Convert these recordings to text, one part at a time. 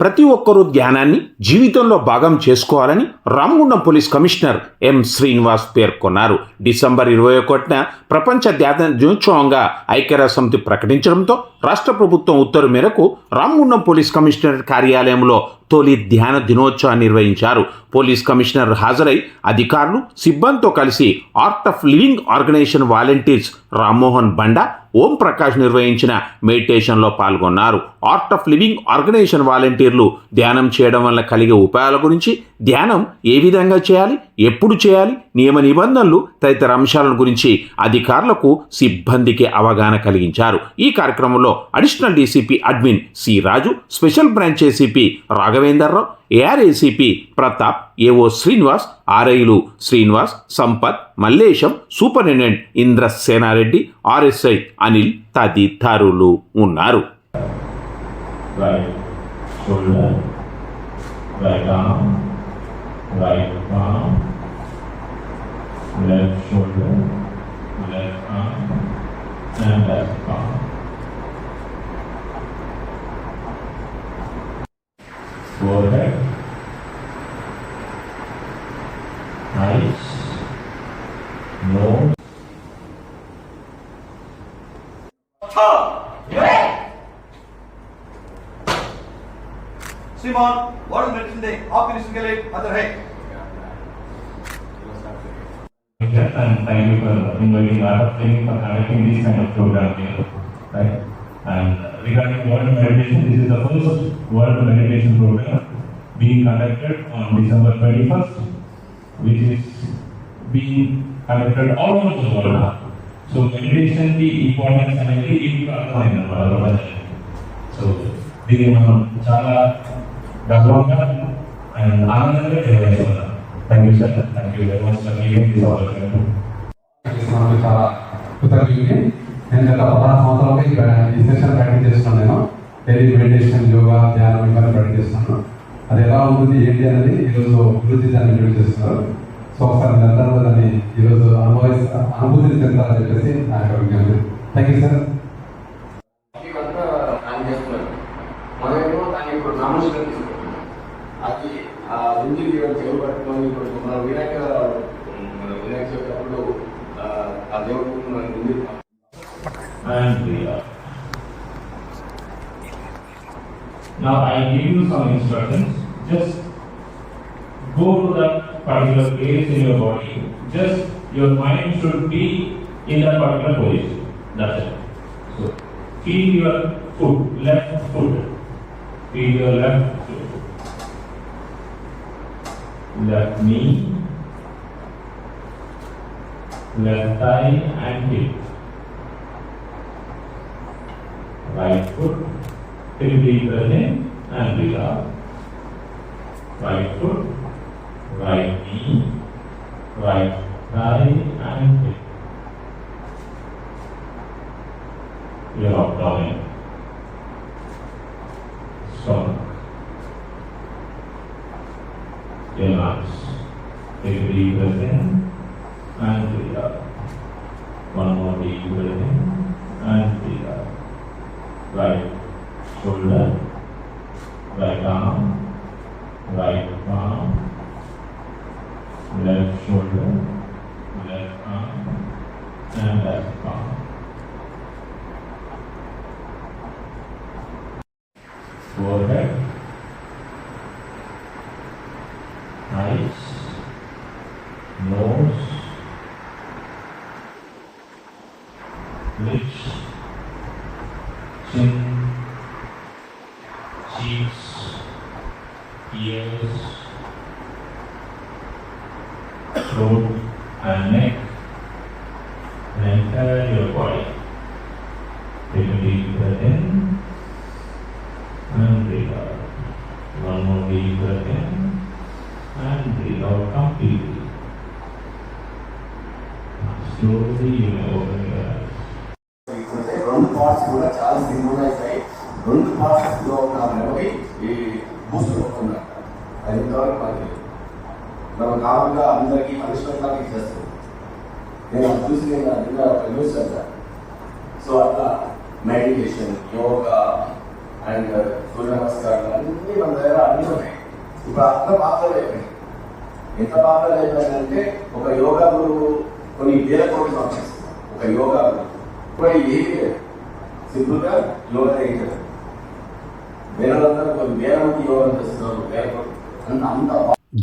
ప్రతి ఒక్కరూ ధ్యానాన్ని జీవితంలో భాగం చేసుకోవాలని Ramagundam police commissioner M Srinivas పేర్కొన్నారు. డిసెంబర్ ఇరవై ఒకటిన ప్రపంచ ధ్యాన దినోత్సవంగా ఐక్యరాజ్య సమితి ప్రకటించడంతో రాష్ట్ర ప్రభుత్వం ఉత్తర్వు మేరకు రామగుండం పోలీస్ కమిషనర్ కార్యాలయంలో తొలి ధ్యాన దినోత్సవాన్ని నిర్వహించారు. పోలీస్ కమిషనర్ హాజరై అధికారులు సిబ్బందితో కలిసి art of living organization volunteers Rammohan Banda Om Prakash నిర్వహించిన మెడిటేషన్లో పాల్గొన్నారు. ఆర్ట్ ఆఫ్ లివింగ్ ఆర్గనైజేషన్ వాలంటీర్లు ధ్యానం చేయడం వల్ల కలిగే ఉపాయాల గురించి ధ్యానం ఏ విధంగా చేయాలి ఎప్పుడు చేయాలి? నియమ నిబంధనలు తదితర అంశాలను గురించి అధికారులకు సిబ్బందికి అవగాహన కలిగించారు. ఈ కార్యక్రమంలో additional DCP admin C Raju special branch ACP Raghavenderrao AR ACP Pratap AO Srinivas ఆర్ఐలు Srinivas Sampath Mallesham superintendent Indra Senareddy RSI Anil తదితరులు ఉన్నారు. Right. Shoulder, right arm, right palm, left shoulder, left arm, and left palm. Forehead, eyes, nose, Simon, what is mentioned there? How can you single it? Other head. And thank you for inviting Arab Clinic for conducting this kind of program here. Right? And regarding water meditation, this is the first world meditation program being conducted on December 21st, which is being conducted all over the world. So meditation the importance అనేది ఇంట్లో అర్థమైంది వాళ్ళ so దీన్ని మనం చాలా గర్వంగా and ఆనందంగా నిర్వహిస్తున్నాం thank you sir thank you very much sir giving this చాలా కృతజ్ఞతలు నేను గత పదహారు సంవత్సరాలుగా ఈ ఈ సెషన్ ప్రాక్టీస్ చేస్తున్నాను నేను డైలీ మెడిటేషన్ యోగా ధ్యానం ఇవన్నీ ప్రాక్టీస్ చేస్తున్నాను అది ఎలా ఉంటుంది ఏంటి అనేది ఈరోజు అభివృద్ధి దాన్ని ఇంట్రడ్యూస్ చేస్తున్నారు సో ఒకసారి నిరంతరం దాన్ని ఈరోజు అనుభవిస్తా అనుభూతిని చెందాలని చెప్పేసి నా యొక్క విజ్ఞప్తి thank you sir Now I give you some instructions. Just go to that particular place in your body. Just your mind should be in that particular position. That's it. So feel your foot, left foot. Feel your left foot. Left knee, left thigh and hip. Right foot, take a deep breath in and breathe out. Right foot, right knee, right thigh and hip. Your abdomen, stomach, your lungs. Take a deep breath in and breathe out. One more deep breath in go. deep breath in and breathe out completely. Slowly you may open your eyes. అంటే రెండు parts కూడా చాలా synchronise అయ్యి రెండు parts లో ఉన్న memory ఈ Boost అవుతున్నారు అది ఇంతవరకు మనకి తెలియదు. మనం కామన్గా అందరికీ పనిష్మెంట్ లాగా ఇచ్చేస్తాం నేను అది చూసి నేను నిన్న ఒక న్యూస్ చదివాను ఒక యోగా గురువు ఇప్పుడు సింపుల్గా యోగా చేయలేదు వేరే యోగా చేస్తున్నారు. వేల అంత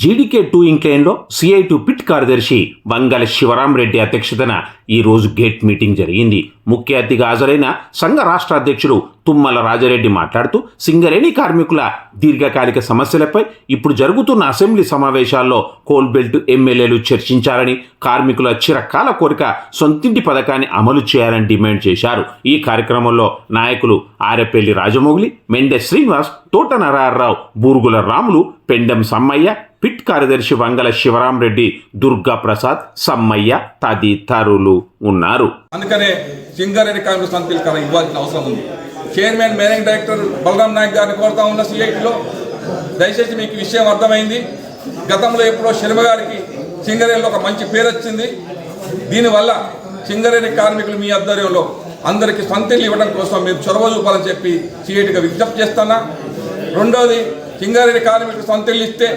జీడీకే టూ ఇంక్లైన్లో సిఐ టూ పిట్ కార్యదర్శి వంగల శివరామరెడ్డి అధ్యక్షతన ఈరోజు గేట్ మీటింగ్ జరిగింది. ముఖ్య అతిథిగా హాజరైన సంఘ రాష్ట్ర అధ్యక్షుడు తుమ్మల రాజారెడ్డి మాట్లాడుతూ సింగరేణి కార్మికుల దీర్ఘకాలిక సమస్యలపై ఇప్పుడు జరుగుతున్న అసెంబ్లీ సమావేశాల్లో కోల్బెల్ట్ ఎమ్మెల్యేలు చర్చించాలని కార్మికుల చిరకాల కోరిక సొంతింటి పథకాన్ని అమలు చేయాలని డిమాండ్ చేశారు. ఈ కార్యక్రమంలో నాయకులు ఆరెపల్లి రాజమౌళి మెండె శ్రీనివాస్ తోట నరహర్రావు బూరుగుల రాములు పెండెం సమ్మయ్య పిట్ కార్యదర్శి వంగల శివరామరెడ్డి దుర్గా ప్రసాద్ సమ్మయ్య తదితరులు ఉన్నారు. అందుకనే సింగరేణి కార్మిక సంతీకరణ ఇవ్వాల్సిన అవసరం ఉంది. Chairman managing director Balram Naik గారిని కోరుతా ఉన్న సిఐటిలో దయచేసి మీకు విషయం అర్థమైంది. గతంలో ఎప్పుడో శర్మ గారికి సింగరేణిలో ఒక మంచి పేరు వచ్చింది. దీనివల్ల సింగరేణి కార్మికులు మీ ఆధ్వర్యంలో అందరికీ సొంతలు ఇవ్వడం కోసం మీరు చొరవ చూపాలని చెప్పి సిఐటిగా విజ్ఞప్తి చేస్తున్నా. రెండోది సింగారెడ్డి కార్మికులు సొంతలు ఇస్తే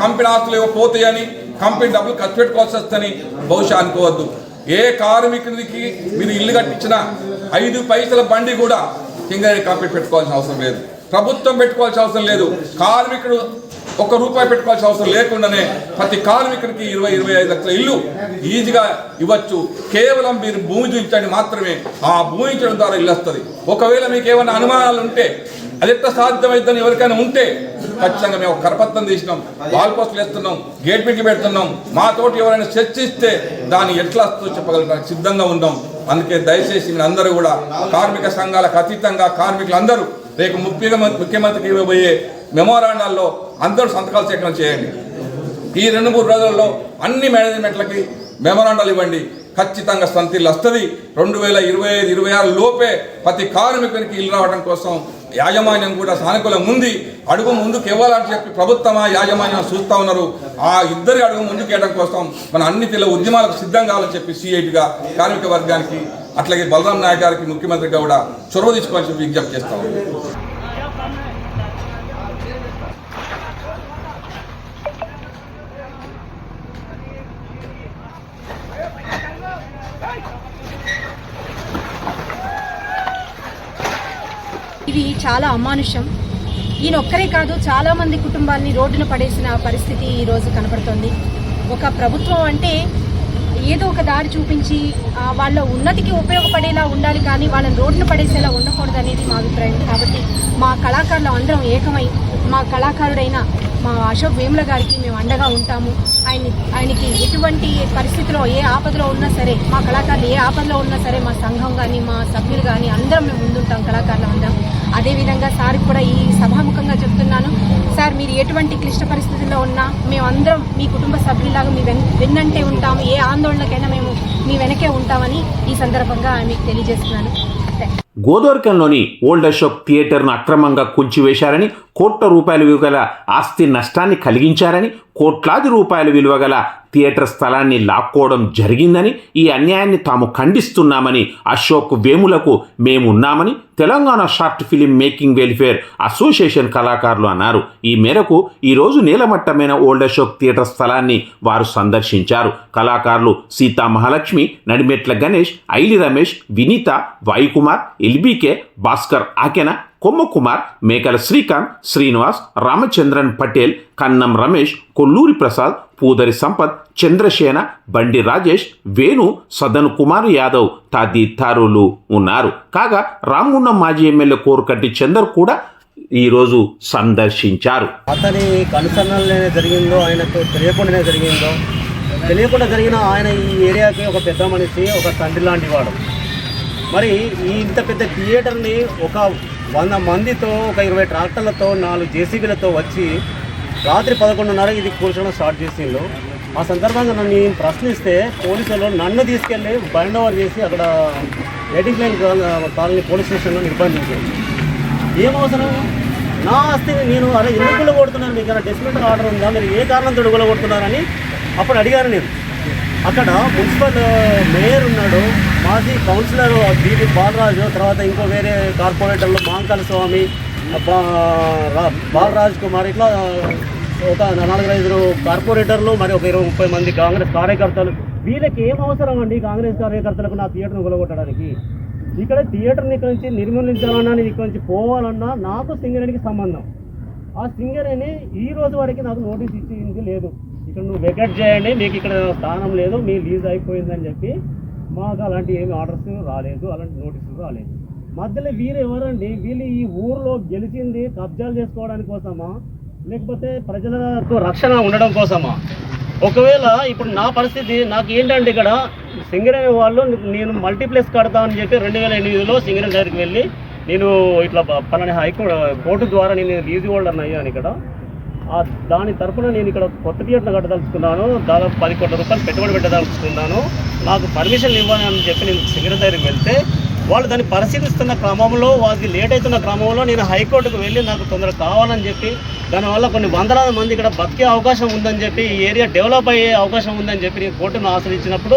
కంపెనీ ఆస్తులు ఏవో పోతాయని కంపెనీ డబ్బులు ఖర్చు పెట్టుకోవాల్సి వస్తుందని బహుశా అనుకోవద్దు. ఏ కార్మికునికి మీరు ఇల్లు కట్టించినా ఐదు పైసల బండి కూడా సింగారెడ్డి కంపెనీ పెట్టుకోవాల్సిన అవసరం లేదు. ప్రభుత్వం పెట్టుకోవాల్సిన అవసరం లేదు. కార్మికుడు ఒక రూపాయి పెట్టుకోవాల్సిన అవసరం లేకుండానే ప్రతి కార్మికుడికి ఇరవై ఇరవై ఐదు లక్షల ఇల్లు ఈజీగా ఇవ్వచ్చు. కేవలం మీరు భూమి చూపించండి మాత్రమే. ఆ భూమి ద్వారా ఇల్లు వస్తుంది. ఒకవేళ మీకు ఏమైనా అనుమానాలు ఉంటే అది ఎట్లా సాధ్యమైందని ఎవరికైనా ఉంటే ఖచ్చితంగా మేము కరపత్రం తీసినాం. వాల్ పోస్టులు వేస్తున్నాం గేట్ మీట్లు పెడుతున్నాం. మా తోటి ఎవరైనా చర్చిస్తే దాన్ని ఎట్లా వస్తుందో చెప్పగలగడానికి సిద్ధంగా ఉన్నాం. అందుకే దయచేసి అందరూ కూడా కార్మిక సంఘాలకు అతీతంగా కార్మికులందరూ రేపు ముఖ్యమంత్రి ముఖ్యమంత్రికి ఇవ్వబోయే మెమోరాండాల్లో అందరూ సంతకాలు సేకరణ చేయండి. ఈ రెండు మూడు రోజుల్లో అన్ని మేనేజ్మెంట్లకి మెమోరాండాలు ఇవ్వండి. ఖచ్చితంగా సంతిల్లు వస్తుంది. రెండు వేల ఇరవై ఐదు ఇరవై ఆరు లోపే ప్రతి కార్మికునికి ఇల్లు రావడం కోసం యాజమాన్యం కూడా సానుకూలం ఉంది. అడుగు ముందుకు ఇవ్వాలని చెప్పి ప్రభుత్వమా యాజమాన్యం చూస్తూ ఉన్నారు. ఆ ఇద్దరి అడుగు ముందుకు వేయడం కోసం మన అన్ని తెల్ల ఉద్యమాలకు సిద్ధం కావాలని చెప్పి సిఐటిగా కార్మిక వర్గానికి అట్లాగే బలరాం నాయక్ గారికి ముఖ్యమంత్రిగా కూడా చొరవ తీసుకోవాలని చెప్పి విజ్ఞప్తి చేస్తా ఇది చాలా అమానుషం. ఈయన ఒక్కరే కాదు చాలా మంది కుటుంబాల్ని రోడ్డున పడేసిన పరిస్థితి ఈ రోజు కనపడుతోంది. ఒక ప్రభుత్వం అంటే ఏదో ఒక దారి చూపించి వాళ్ళ ఉన్నతికి ఉపయోగపడేలా ఉండాలి కానీ వాళ్ళని రోడ్డును పడేసేలా ఉండకూడదు అనేది మా అభిప్రాయం. కాబట్టి మా కళాకారులు అందరం ఏకమై మా కళాకారుడైన మా అశోక్ వేముల గారికి మేము అండగా ఉంటాము. ఆయన ఆయనకి ఎటువంటి పరిస్థితిలో ఏ ఆపదలో ఉన్నా సరే మా కళాకారులు ఏ ఆపదలో ఉన్నా సరే మా సంఘం కానీ మా సభ్యులు కానీ అందరం మేము ముందుంటాం కళాకారులు అందరం. అదేవిధంగా సార్ కూడా ఈ సభాముఖంగా చెప్తున్నాను. సార్ మీరు ఎటువంటి క్లిష్ట పరిస్థితుల్లో ఉన్నా మేమందరం మీ కుటుంబ సభ్యులాగా మీ వెన్ వెన్నంటే ఉంటాము. ఏ ఆందోళనకైనా మేము మీ వెనకే ఉంటామని ఈ సందర్భంగా మీకు తెలియజేస్తున్నాను. గోదోర్కంలోని ఓల్డ్ అశోక్ థియేటర్ను అక్రమంగా కూల్చివేశారని కోట్ల రూపాయల విలువ గల ఆస్తి నష్టాన్ని కలిగించారని కోట్లాది రూపాయల విలువ గల థియేటర్ స్థలాన్ని లాక్కోవడం జరిగిందని ఈ అన్యాయాన్ని తాము ఖండిస్తున్నామని అశోక్ వేములకు మేమున్నామని Telangana short film making welfare association కళాకారులు అన్నారు. ఈ మేరకు ఈరోజు నీలమట్టమైన ఓల్డ్ అశోక్ థియేటర్ స్థలాన్ని వారు సందర్శించారు. కళాకారులు సీతా మహాలక్ష్మి నడిమెట్ల గణేష్ ఐలి రమేష్ వినీత వాయుకుమార్ ఎల్బీకే భాస్కర్ ఆకెన కొమ్మకుమార్ మేకల శ్రీకాంత్ శ్రీనివాస్ రామచంద్రన్ పటేల్ కన్నం రమేష్ కొల్లూరి ప్రసాద్ పూదరి సంపత్ చంద్రసేన బండి రాజేష్ వేణు సదన్ కుమార్ యాదవ్ తదితరులు ఉన్నారు. కాగా రామగుండం మాజీ ఎమ్మెల్యే కోరుకట్టి చందర్ కూడా ఈరోజు సందర్శించారు. అతని కనుసన్నలనే జరిగిందో ఆయనకు తెలియకుండానే జరిగిందో తెలియకుండా జరిగిన ఆయన ఈ ఏరియాకి ఒక పెద్ద మనిషి ఒక తండ్రి లాంటి వాడు. మరి ఈ ఇంత పెద్ద థియేటర్ని ఒక వంద మందితో ఒక ఇరవై ట్రాక్టర్లతో నాలుగు జేసీబీలతో వచ్చి రాత్రి పదకొండున్నర ఇది కూర్చోవడం స్టార్ట్ చేసిండు ఆ సందర్భంగా నన్ను నేను ప్రశ్నిస్తే పోలీసులు నన్ను తీసుకెళ్ళి బైండ్ ఓవర్ చేసి అక్కడ ఎయిటింగ్ లైన్ కాలనీ పోలీస్ స్టేషన్లో నిర్బంధించారు. ఏం అవసరం నా ఆస్తిని నేను అరే ఎందుకు కొడుతున్నాను మీకు ఏమైనా ఆర్డర్ ఉందా? మీరు ఏ కారణంతో గుల్లగొడుతున్నారని అప్పుడు అడిగాను నేను. అక్కడ మున్సిపల్ మేయర్ ఉన్నాడు. మాజీ కౌన్సిలర్ బీబీ బాలరాజు తర్వాత ఇంకో వేరే కార్పొరేటర్లు మాంకల స్వామి బా- రా- బాలరాజ్ కుమార్ ఇట్లా ఒక నాలుగైదు కార్పొరేటర్లు మరి ఒక ఇరవై ముప్పై మంది కాంగ్రెస్ కార్యకర్తలు. వీళ్ళకి ఏం అవసరం అండి కాంగ్రెస్ కార్యకర్తలకు నా థియేటర్ను కొలగొట్టడానికి? ఇక్కడ థియేటర్ని ఇక్కడ నుంచి నిర్మూలించాలన్నా నేను ఇక్కడ నుంచి పోవాలన్నా నాకు సింగరేణికి సంబంధం. ఆ సింగరేణి ఈ రోజు వరకు నాకు నోటీస్ ఇచ్చింది లేదు. ఇక్కడ నువ్వు వెకెట్ చేయండి మీకు ఇక్కడ స్థానం లేదు మీ లీజ్ అయిపోయిందని చెప్పి మాకు అలాంటి ఏమి ఆర్డర్స్ రాలేదు అలాంటి నోటీసులు రాలేదు. మధ్యలో వీరు ఎవరండి వీళ్ళు ఈ ఊర్లో గెలిచింది కబ్జాలు చేసుకోవడానికి కోసమా? లేకపోతే ప్రజలకు రక్షణ ఉండడం కోసమా? ఒకవేళ ఇప్పుడు నా పరిస్థితి నాకు ఏంటంటే ఇక్కడ సింగరేణి వాళ్ళు నేను మల్టీప్లెక్స్ కడతా అని చెప్పి రెండు వేల ఎనిమిదిలో సింగరేణి దగ్గరికి వెళ్ళి నేను ఇట్లా పలాని హైకోర్టు కోర్టు ద్వారా నేను లీజ్ హోల్డర్ అయ్యాను ఇక్కడ. ఆ దాని తరఫున నేను ఇక్కడ కొత్త థియేటర్ కట్టదలుచుకున్నాను. దాదాపు పది కోట్ల రూపాయలు పెట్టుబడి పెట్టదలుచుకున్నాను. నాకు పర్మిషన్ ఇవ్వాలి అని చెప్పి నేను సింగరేణి దగ్గరికి వెళ్తే వాళ్ళు దాన్ని పరిశీలిస్తున్న క్రమంలో వాళ్ళకి లేట్ అవుతున్న క్రమంలో నేను హైకోర్టుకు వెళ్ళి నాకు తొందరగా కావాలని చెప్పి దానివల్ల కొన్ని వందలాది మంది ఇక్కడ బతికే అవకాశం ఉందని చెప్పి ఈ ఏరియా డెవలప్ అయ్యే అవకాశం ఉందని చెప్పి నేను కోర్టును ఆశ్రయించినప్పుడు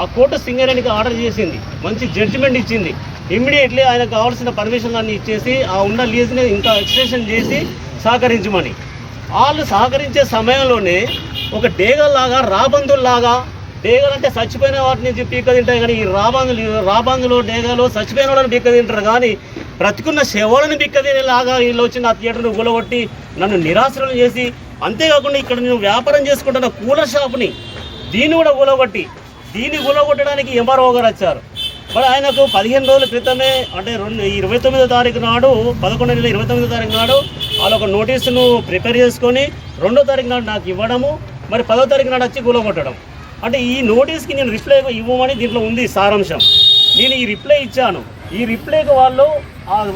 ఆ కోర్టు సింగరేణికి ఆర్డర్ చేసింది. మంచి జడ్జిమెంట్ ఇచ్చింది. ఇమ్మీడియట్లీ ఆయనకు కావాల్సిన పర్మిషన్లన్నీ ఇచ్చేసి ఆ ఉన్న లీజ్ని ఇంకా ఎక్స్టెన్షన్ చేసి సహకరించమని. వాళ్ళు సహకరించే సమయంలోనే ఒక డేగల్లాగా రాబందుల్లాగా డేగలు అంటే చచ్చిపోయిన వాటిని పీక తింటాయి కానీ ఈ రాబందులు రాబందులు డేగలు చచ్చిపోయిన వాళ్ళని పీక తింటారు కానీ బ్రతికున్న శవాలను బిక్కదేలాగా వీళ్ళు వచ్చి నా థియేటర్ను కూలగొట్టి నన్ను నిరాశ్రయం చేసి అంతేకాకుండా ఇక్కడ నేను వ్యాపారం చేసుకుంటున్న కూలర్ షాప్ని దీన్ని కూడా కూలగొట్టి దీన్ని కూలగొట్టడానికి ఎంఆర్ఓ గారు వచ్చారు. మరి ఆయనకు పదిహేను రోజుల క్రితమే అంటే రెండు ఇరవై తొమ్మిదో తారీఖు నాడు పదకొండు నెల ఇరవై తొమ్మిదో తారీఖు నాడు వాళ్ళు ఒక నోటీసును ప్రిపేర్ చేసుకొని రెండో తారీఖు నాడు నాకు ఇవ్వడము మరి పదో తారీఖు నాడు వచ్చి కూలగొట్టడం. అంటే ఈ నోటీస్కి నేను రిప్లై ఇవ్వమని దీంట్లో ఉంది సారాంశం. నేను ఈ రిప్లై ఇచ్చాను. ఈ రిప్లైకి వాళ్ళు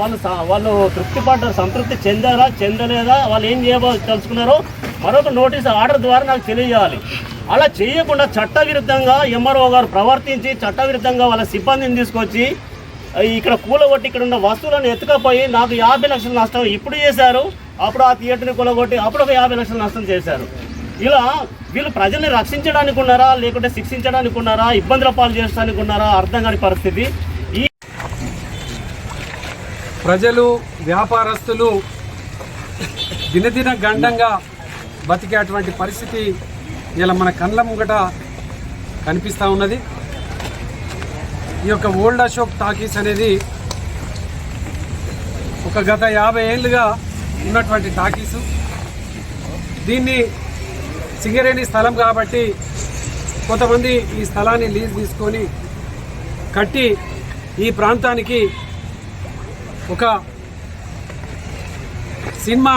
వాళ్ళు వాళ్ళు తృప్తి పడ్డారు సంతృప్తి చెందారా చెందలేదా వాళ్ళు ఏం చేయబో తెలుసుకున్నారో మరొక నోటీస్ ఆర్డర్ ద్వారా నాకు తెలియజేయాలి. అలా చేయకుండా చట్టవిరుద్ధంగా ఎంఆర్ఓ గారు ప్రవర్తించి చట్టవిరుద్ధంగా వాళ్ళ సిబ్బందిని తీసుకొచ్చి ఇక్కడ కూలగొట్టి ఇక్కడ ఉన్న వస్తువులను ఎత్తుకపోయి నాకు యాభై లక్షల నష్టం ఇప్పుడు చేశారు అప్పుడు ఆ థియేటర్ని కూలగొట్టి అప్పుడు ఒక యాభై లక్షల నష్టం చేశారు. ఇలా వీళ్ళు ప్రజల్ని రక్షించడానికి ఉన్నారా లేకుంటే శిక్షించడానికి ఉన్నారా ఇబ్బందుల పాలు చేయడానికి ఉన్నారా అర్థం కాని పరిస్థితి. ప్రజలు వ్యాపారస్తులు దినదిన గండంగా బతికేటువంటి పరిస్థితి ఇలా మన కళ్ళ ముంగట కనిపిస్తూ ఉన్నది. ఈ యొక్క ఓల్డ్ అశోక్ టాకీస్ అనేది ఒక గత యాభై ఏళ్ళుగా ఉన్నటువంటి టాకీసు. దీన్ని సింగరేణి స్థలం కాబట్టి కొంతమంది ఈ స్థలాన్ని లీజ్ తీసుకొని కట్టి ఈ ప్రాంతానికి ఒక సినిమా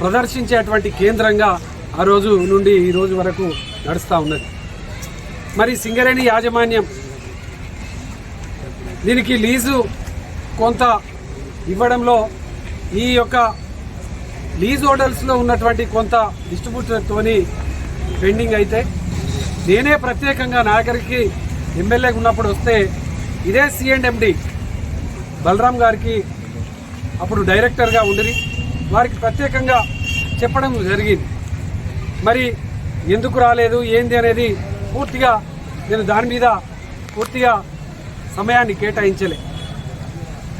ప్రదర్శించేటువంటి కేంద్రంగా ఆ రోజు నుండి ఈ రోజు వరకు నడుస్తూ ఉన్నది. మరి సింగరేణి యాజమాన్యం దీనికి లీజు కొంత ఇవ్వడంలో ఈ యొక్క లీజ్ హోటల్స్లో ఉన్నటువంటి కొంత డిస్ట్రిబ్యూటర్తోని పెండింగ్ అయితే నేనే ప్రత్యేకంగా నాగరికి ఎమ్మెల్యేగా ఉన్నప్పుడు వస్తే ఇదే సిఎండ్ఎండి బలరాం గారికి అప్పుడు డైరెక్టర్గా ఉండి వారికి ప్రత్యేకంగా చెప్పడం జరిగింది. మరి ఎందుకు రాలేదు ఏంది అనేది పూర్తిగా నేను దాని మీద పూర్తిగా సమయాన్ని కేటాయించలే.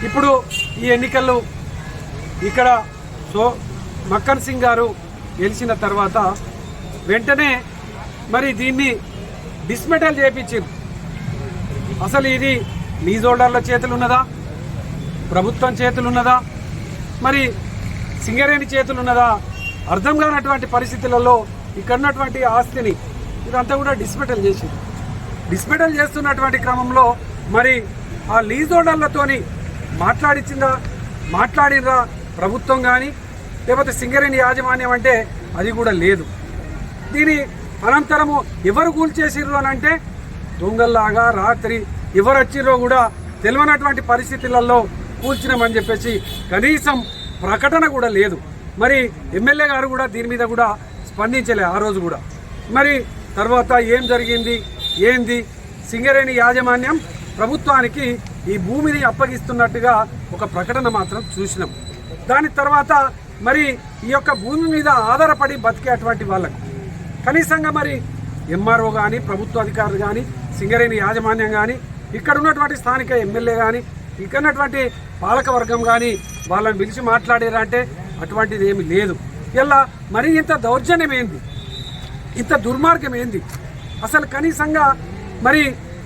ఇప్పుడు ఈ ఎన్నికల్లో ఇక్కడ సో మక్కన్ సింగ్ గారు గెలిచిన తర్వాత వెంటనే మరి దీన్ని డిస్మెటల్ చేయించారు అసలు ఇది లీజ్ హోల్డర్ల చేతులు ఉన్నదా? ప్రభుత్వం చేతులు ఉన్నదా మరి సింగరేణి చేతులు ఉన్నదా అర్థం కానటువంటి పరిస్థితులలో ఇక్కడ ఉన్నటువంటి ఆస్తిని ఇదంతా కూడా డిస్మెటల్ చేసింది. డిస్మెటల్ చేస్తున్నటువంటి క్రమంలో మరి ఆ లీజ్ హోల్డర్లతోని మాట్లాడించిందా మాట్లాడినరా ప్రభుత్వం కానీ లేకపోతే సింగరేణి యాజమాన్యం అంటే అది కూడా లేదు. దీని అనంతరము ఎవరు కూల్చేసిర్రు అని అంటే దొంగల్లాగా రాత్రి ఎవరు వచ్చిర్రో కూడా తెలియనటువంటి పరిస్థితులలో కూల్చినామని చెప్పేసి కనీసం ప్రకటన కూడా లేదు. మరి ఎమ్మెల్యే గారు కూడా దీని మీద కూడా స్పందించలే ఆ రోజు కూడా. మరి తర్వాత ఏం జరిగింది? ఏంది? సింగరేణి యాజమాన్యం ప్రభుత్వానికి ఈ భూమిని అప్పగిస్తున్నట్టుగా ఒక ప్రకటన మాత్రం చూసినాం. దాని తర్వాత మరి ఈ యొక్క భూమి మీద ఆధారపడి బతికేటువంటి వాళ్ళకు కనీసంగా మరి ఎంఆర్ఓ కానీ ప్రభుత్వ అధికారులు కానీ సింగరేణి యాజమాన్యం కానీ ఇక్కడ ఉన్నటువంటి స్థానిక ఎమ్మెల్యే కానీ ఇక్కడ ఉన్నటువంటి పాలకవర్గం కానీ వాళ్ళని పిలిచి మాట్లాడారంటే అటువంటిది ఏమి లేదు. ఇలా మరి ఇంత దౌర్జన్యం ఏంది? ఇంత దుర్మార్గం ఏంది? అసలు కనీసంగా మరి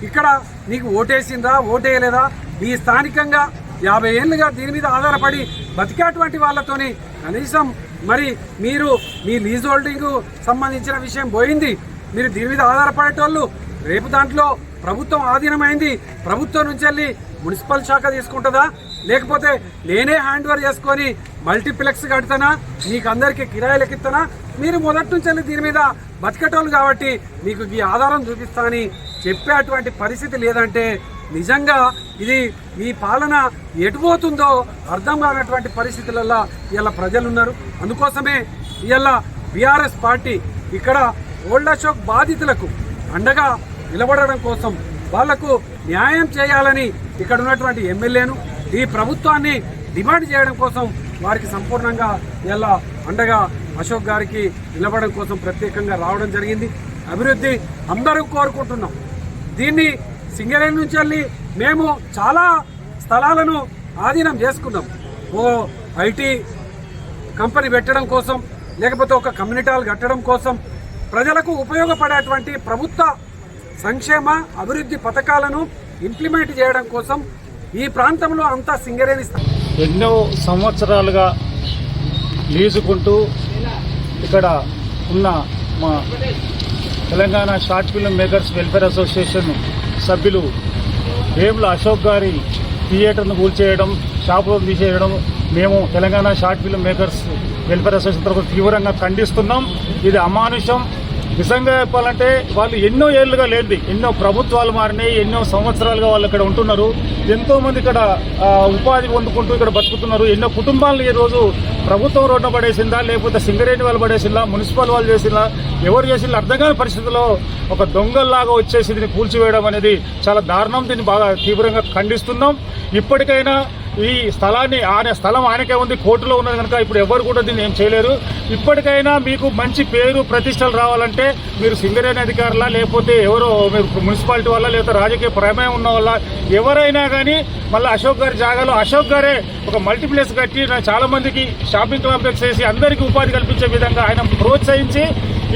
ఇక్కడ నీకు ఓటేసిందా ఓటేయలేదా? ఈ స్థానికంగా యాభై ఏళ్ళుగా దీని మీద ఆధారపడి బతికేటువంటి వాళ్ళతోని కనీసం మరి మీరు మీ లీజ్ హోల్డింగ్ సంబంధించిన విషయం పోయింది. మీరు దీని మీద ఆధారపడేటోళ్ళు రేపు దాంట్లో ప్రభుత్వం ఆధీనమైంది. ప్రభుత్వం నుంచి వెళ్ళి మున్సిపల్ శాఖ తీసుకుంటుందా? లేకపోతే నేనే హ్యాండ్ ఓవర్ చేసుకొని మల్టీప్లెక్స్ కడతానా? మీకు అందరికీ కిరాయిలు మీరు మొదటి నుంచి దీని మీద బతికటోళ్ళు కాబట్టి మీకు ఈ ఆధారం చూపిస్తా అని చెప్పేటువంటి పరిస్థితి లేదంటే నిజంగా ఇది మీ పాలన ఎటుపోతుందో అర్థం కానటువంటి పరిస్థితులలో ఇలా ప్రజలు ఉన్నారు అందుకోసమే ఇలా బీఆర్ఎస్ పార్టీ ఇక్కడ ఓల్డ్ అశోక్ బాధితులకు అండగా నిలబడడం కోసం వాళ్ళకు న్యాయం చేయాలని ఇక్కడ ఉన్నటువంటి ఎమ్మెల్యేను ఈ ప్రభుత్వాన్ని డిమాండ్ చేయడం కోసం వారికి సంపూర్ణంగా ఇలా అండగా అశోక్ గారికి నిలబడడం కోసం ప్రత్యేకంగా రావడం జరిగింది. అభివృద్ధి అందరూ కోరుకుంటున్నాం. దీన్ని సింగరేణి నుంచి వెళ్ళి మేము చాలా స్థలాలను ఆధీనం చేసుకున్నాం. ఓ ఐటీ కంపెనీ పెట్టడం కోసం లేకపోతే ఒక కమ్యూనిటీ హాల్ కట్టడం కోసం ప్రజలకు ఉపయోగపడేటువంటి ప్రభుత్వ సంక్షేమ అభివృద్ధి పథకాలను ఇంప్లిమెంట్ చేయడం కోసం ఈ ప్రాంతంలో అంతా సింగరేణి ఎన్నో సంవత్సరాలుగా లీజుకుంటూ ఇక్కడ ఉన్న మా Telangana short film makers welfare association సభ్యులు వేముల అశోక్ గారి థియేటర్ను కూల్చేయడం షాపులను తీసేయడం మేము Telangana short film makers welfare association తరఫున తీవ్రంగా ఖండిస్తున్నాం. ఇది అమానుషం. నిజంగా చెప్పాలంటే వాళ్ళు ఎన్నో ఏళ్ళుగా లేనిది ఎన్నో ప్రభుత్వాలు మారినాయి ఎన్నో సంవత్సరాలుగా వాళ్ళు ఇక్కడ ఉంటున్నారు. ఎంతో మంది ఇక్కడ ఉపాధి పొందుకుంటూ ఇక్కడ బతుకుతున్నారు. ఎన్నో కుటుంబాలను ఈ రోజు ప్రభుత్వం రోడ్డు పడేసిందా లేకపోతే సింగరేణి వాళ్ళు పడేసిందా మున్సిపల్ వాళ్ళు చేసిందా ఎవరు చేసిందా అర్థం కాని పరిస్థితుల్లో ఒక దొంగల్లాగా వచ్చేసి దీన్ని కూల్చివేయడం అనేది చాలా దారుణం. దీన్ని బాగా తీవ్రంగా ఖండిస్తున్నాం. ఇప్పటికైనా ఈ స్థలాన్ని ఆయన స్థలం ఆయనకే ఉంది కోర్టులో ఉన్నది కనుక ఇప్పుడు ఎవరు కూడా దీన్ని ఏం చేయలేరు. ఇప్పటికైనా మీకు మంచి పేరు ప్రతిష్టలు రావాలంటే మీరు సింగరేణి అధికారుల లేకపోతే ఎవరో మీరు మున్సిపాలిటీ వల్ల లేకపోతే రాజకీయ ప్రమేయం ఉన్న వల్ల ఎవరైనా కానీ మళ్ళీ అశోక్ గారి జాగాలో అశోక్ గారే ఒక మల్టీప్లెక్స్ కట్టి చాలా మందికి షాపింగ్ కాంప్లెక్స్ వేసి అందరికీ ఉపాధి కల్పించే విధంగా ఆయన ప్రోత్సహించి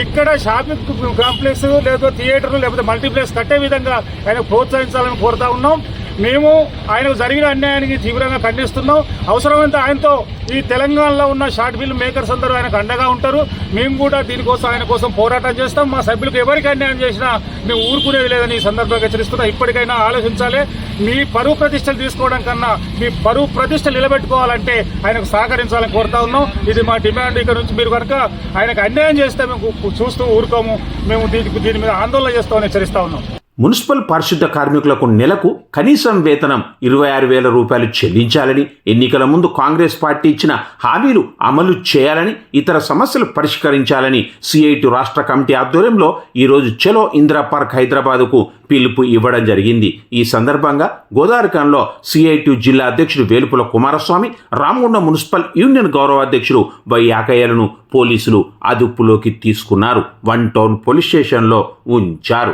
ఇక్కడ షాపింగ్ కాంప్లెక్స్ లేదా థియేటర్లు లేకపోతే మల్టీప్లెక్స్ కట్టే విధంగా ఆయన ప్రోత్సహించాలని కోరుతా ఉన్నాం. మేము ఆయనకు జరిగిన అన్యాయానికి తీవ్రంగా ఖండిస్తున్నాం. అవసరమైతే ఆయనతో ఈ తెలంగాణలో ఉన్న షార్ట్ ఫిల్మ్ మేకర్స్ అందరూ ఆయనకు అండగా ఉంటారు. మేము కూడా దీనికోసం ఆయన కోసం పోరాటం చేస్తాం. మా సభ్యులకు ఎవరికి అన్యాయం చేసినా మేము ఊరుకునేది లేదని ఈ సందర్భంగా హెచ్చరిస్తున్నా. ఇప్పటికైనా ఆలోచించాలి. మీ పరువు ప్రతిష్టలు తీసుకోవడం కన్నా మీ పరువు ప్రతిష్టలు నిలబెట్టుకోవాలంటే ఆయనకు సహకరించాలని కోరుతా ఉన్నాం. ఇది మా డిమాండ్. ఇక్కడ నుంచి మీరు కనుక ఆయనకు అన్యాయం చేస్తే మేము చూస్తూ ఊరుకోము. మేము దీనికి దీని మీద ఆందోళన చేస్తామని హెచ్చరిస్తా ఉన్నాం. మున్సిపల్ పారిశుద్ధ కార్మికులకు నెలకు కనీసం వేతనం ఇరవై ఆరు వేల రూపాయలు చెల్లించాలని ఎన్నికల ముందు కాంగ్రెస్ పార్టీ ఇచ్చిన హామీలు అమలు చేయాలని ఇతర సమస్యలు పరిష్కరించాలని సిఐటి రాష్ట్ర కమిటీ ఆధ్వర్యంలో ఈరోజు చెలో ఇందిరా పార్క్ హైదరాబాద్కు పిలుపు ఇవ్వడం జరిగింది. ఈ సందర్భంగా గోదావరికంలో సిఐటి జిల్లా అధ్యక్షుడు వేలుపుల కుమారస్వామి రామగుండం మున్సిపల్ యూనియన్ గౌరవ అధ్యక్షుడు వై యాకయ్యలను పోలీసులు అదుపులోకి తీసుకున్నారు. వన్ టౌన్ పోలీస్ స్టేషన్లో ఉంచారు.